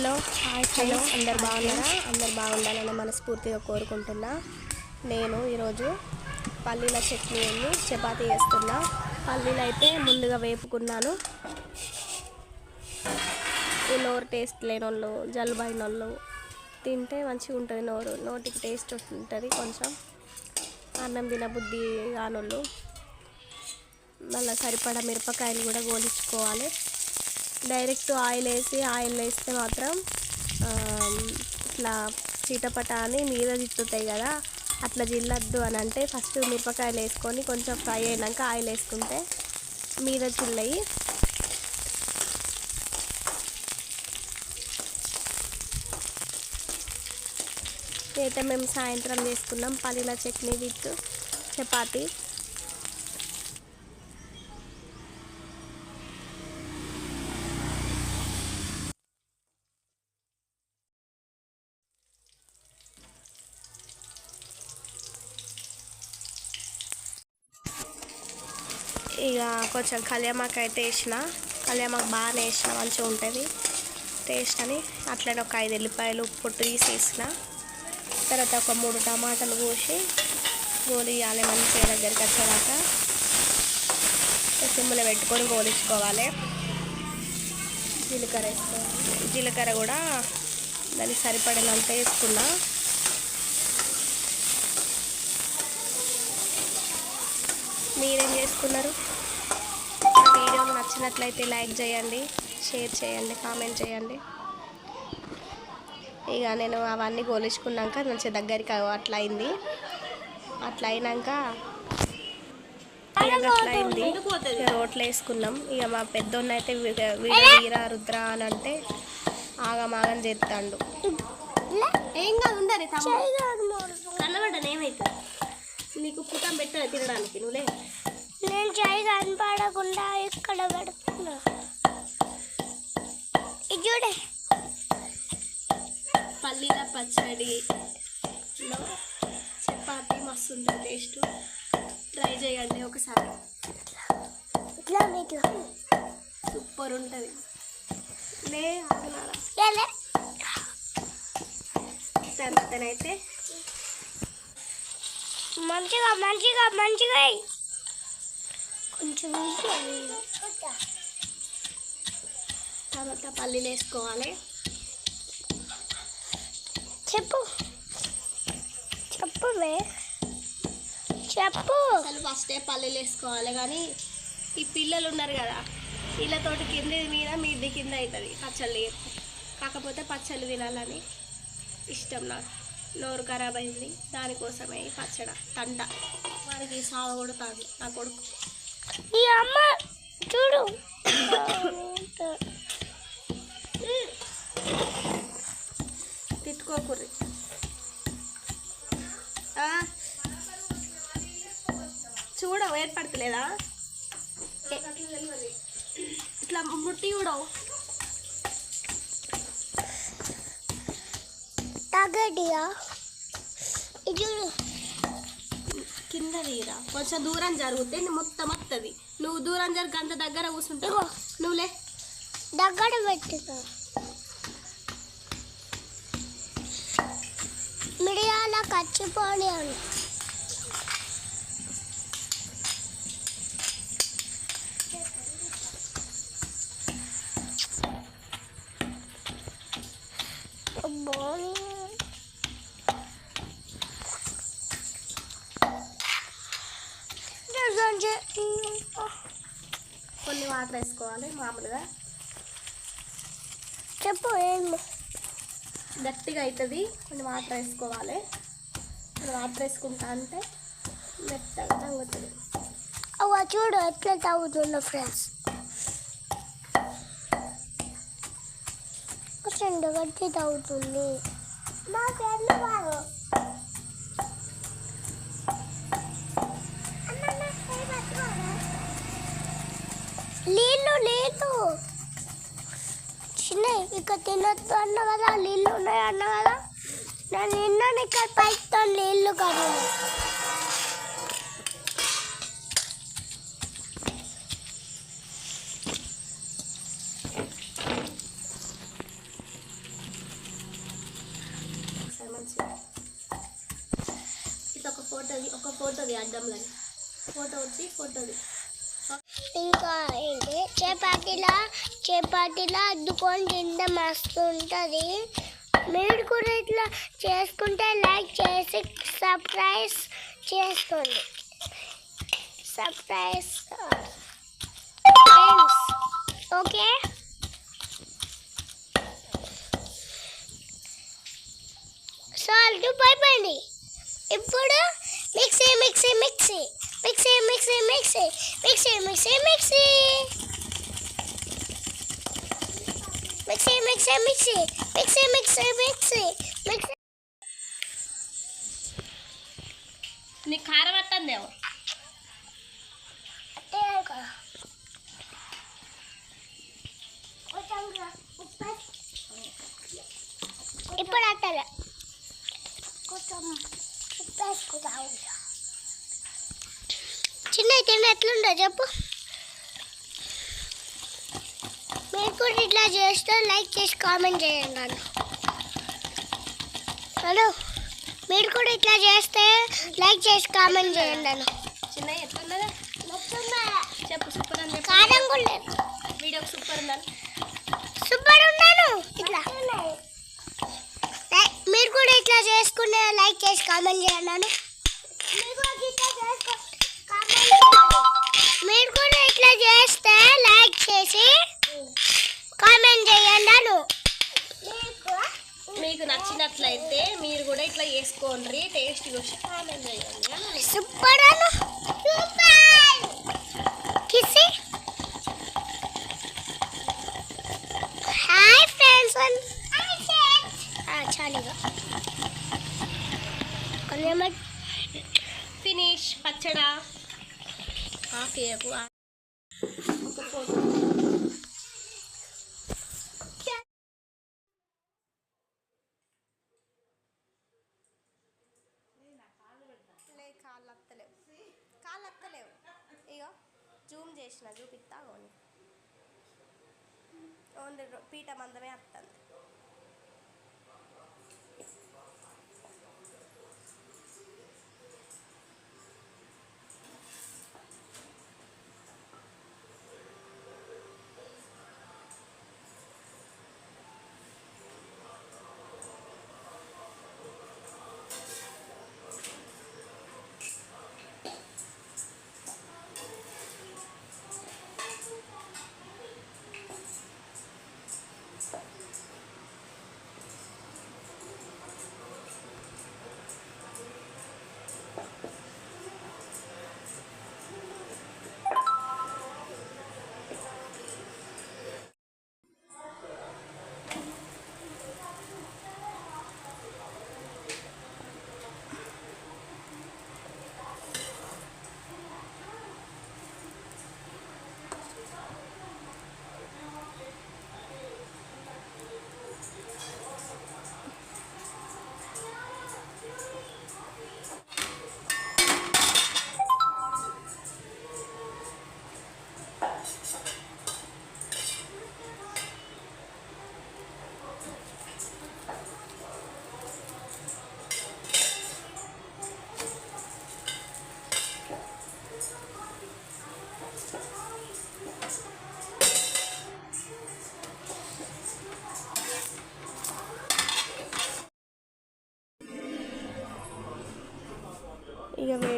Hello hi hello అందరు బాగున్నారా? అందరు బాగుండాలని మనస్ఫూర్తిగా కోరుకుంటున్నా. నేను ఈరోజు పల్లీల చట్నీ చపాతీ చేస్తున్నా. పల్లీలు అయితే ముందుగా వేపుకున్నాను. ఈ నోరు టేస్ట్ లేని వాళ్ళు జలుబు అయిన వాళ్ళు తింటే మంచిగా ఉంటుంది నోరు. నోటికి టేస్ట్ ఉంటుంది కొంచెం. అన్నం తినబుద్ధి కానోళ్ళు. మళ్ళీ సరిపడా మిరపకాయలు కూడా గోలించుకోవాలి. డైరెక్ట్ ఆయిల్ వేసి ఆయిల్ వేస్తే మాత్రం ఇట్లా చీటపట అని మీద జిత్తుతాయి కదా అట్లా జిల్లద్దు అని అంటే ఫస్ట్ మిరపకాయలు వేసుకొని కొంచెం ఫ్రై అయినాక ఆయిల్ వేసుకుంటే మీద చిల్లయి అయితే మేము సాయంత్రం చేసుకున్నాం పల్లీల చట్నీ విత్ చపాతీ. ఇక కొంచెం కళ్యామాకు అయితే వేసిన. కళ్యామాకు బాగానే వేసిన మంచిగా ఉంటుంది. టేస్ట్ అని అట్లనే ఒక ఐదు ఎల్లిపాయలు ఉప్పు తీసి వేసిన. తర్వాత ఒక మూడు టమాటాలు కోసి గోలియాలి మంచిగా దగ్గరికి వచ్చేదాకా. సిమ్లో పెట్టుకొని గోలించుకోవాలి. జీలకర్ర వేసుకోవాలి. జీలకర్ర కూడా దానికి సరిపడినంత వేసుకున్నా. మీరేం చేసుకున్నారు వీడియో నచ్చినట్లయితే లైక్ చేయండి షేర్ చేయండి కామెంట్ చేయండి. ఇక నేను అవన్నీ గోలించుకున్నాక మంచిగా దగ్గరికి అట్లా అయింది. అట్లా అయినాక అట్లా అయింది. రోట్లో వేసుకున్నాం. ఇక మా పెద్దోన్న అయితే వీడ వీర రుద్ర అని అంటే ఆగమాగం చేస్తాడు ఏం కాదు ఉండరు కన్నబడ్డాను ఏమవుతుంది నీకు పుటం పెట్టాలి తినడానికి నువ్వులే నేను చేయి కనపడకుండా ఇక్కడ పెడుతున్నా? ఇది చూడే. పల్లీల పచ్చడిలో చపాతి మస్తు ఉంటుంది టేస్ట్. ట్రై చేయండి ఒకసారి. ఇట్లా ఇట్లా సూపర్ ఉంటుంది. లే ఆగనారా. తర్వాతనైతే మంచిగా మంచిగా మంచిగా కొంచెం తర్వాత పల్లీలు వేసుకోవాలి. చెప్పు. చెప్పు చెప్పు. అసలు ఫస్టే పల్లీలు వేసుకోవాలి కానీ ఈ పిల్లలు ఉన్నారు కదా వీళ్ళతోటి కింద మీద మీది కింద అవుతుంది పచ్చళ్ళు. కాకపోతే పచ్చళ్ళు తినాలని ఇష్టం నాకు. నోరు ఖరాబ్ అయింది దానికోసమే పచ్చడ తంట. వాడికి సావ కొడతాడు నా కొడుకు. ఈ అమ్మ చూడు. తిట్టుకోకుర్రి ఆ? చూడ ఏర్పడతలేదా? ఇట్లా ముట్టి చూడవు. చూడు. కింద తీరా. కొంచెం దూరం జరిగితే మొత్తం వస్తుంది నువ్వు దూరం జరిగి అంత దగ్గర కూర్చుంటావు. నువ్వులే దగ్గర పెట్టుకో మిరియాల కచ్చిపోని వాటర్ వేసుకోవాలి మామూలుగా. చెప్పు ఏం? గట్టిగా అవుతుంది కొన్ని వాటర్ వేసుకోవాలి కొన్ని వాటర్ వేసుకుంటా అంటే మెత్తగా తంగుతుంది. అవ్వ చూడు ఎట్లా తాగుతుందో ఫ్రెండ్స్. రెండు గట్టి తాగుతుంది. మా ఫ్రెండ్ నీళ్ళు లేదు చిన్న ఇక్కడ తినొద్దు అన్న కదా నీళ్ళు ఉన్నాయి అన్న కదా. నేను నిన్న ఇక్కడ పైతో నీళ్ళు కదా ఇది ఒక ఫోటోది ఒక ఫోటోది అడ్డంలో ఫోటో వచ్చి ఫోటోది. ఇంకా ఏంటి? చపాతీలా? చపాతీలా అద్దుకొని తింటే మస్తు ఉంటుంది మీరు కూడా ఇట్లా చేసుకుంటే లైక్ చేసి సర్ప్రైజ్ చేసుకోండి. Surprise okay? సాల్ట్ పైపండి ఇప్పుడు mixie mixie mixie mixie. mixer, mixer, mixer, mixer. Mixer, mixer, mixer, mixer, mixer, mixer, mixer. నిఖారం వస్తుంది అట్టే అనుకో o pé, కొంచెం ఉప్పు వేసుకుంటావు చిన్న తిన్న ఎట్లుందో చెప్పు. మీరు కూడా ఇట్లా చేస్తే లైక్ చేసి కామెంట్ చేయండి హలో మీరు కూడా ఇట్లా చేస్తే లైక్ చేసి కామెంట్ చేయండి నన్ను. చిన్న ఎట్లున్నదా? చెప్పు సూపర్ అని చెప్పు. కారం కూడా లేదు. వీడియోకి సూపర్ ఉందని. సూపర్ ఉన్నాను. ఇట్లా. మీరు కూడా ఇట్లా చేసుకునే లైక్ చేసి కామెంట్ చేయండి నన్ను. మీరు కూడా ఇట్లా చేస్తే లైక్ చేసి కామెంట్ చేయండి నన్ను మీకు నచ్చినట్లయితే మీరు కూడా ఇట్లా చేసుకోండి టేస్ట్ చూసి కామెంట్ చేయండి అని. సూపర్ అను. సూపర్. కిసి హాయ్ ఫ్రెండ్స్ చాలుగా కొంచెం ఫినిష్ పచ్చడా హాఫ్ ఒక ఫోటో లే కాళ్ళు అత్తలేవు కాళ్ళు అత్తలేవు ఇగో జూమ్ చేసిన చూపిస్తా ఓన్లీ. ఓన్లీ పీఠ మందమే అత్తంది.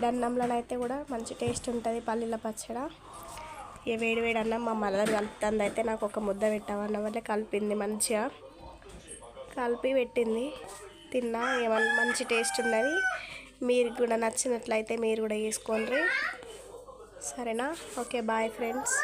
వేడి అన్నంలో అయితే కూడా మంచి టేస్ట్ ఉంటుంది పల్లీల పచ్చడ. ఇక వేడి వేడి అన్నం మా మదర్ కలుపుతుంది అయితే నాకు ఒక ముద్ద పెట్టామన్న వల్లే కలిపింది మంచిగా. కలిపి పెట్టింది. తిన్నా ఏమన్నా మంచి టేస్ట్ ఉన్నది. మీరు కూడా నచ్చినట్లయితే మీరు కూడా వేసుకోండి. సరేనా? Okay bye friends.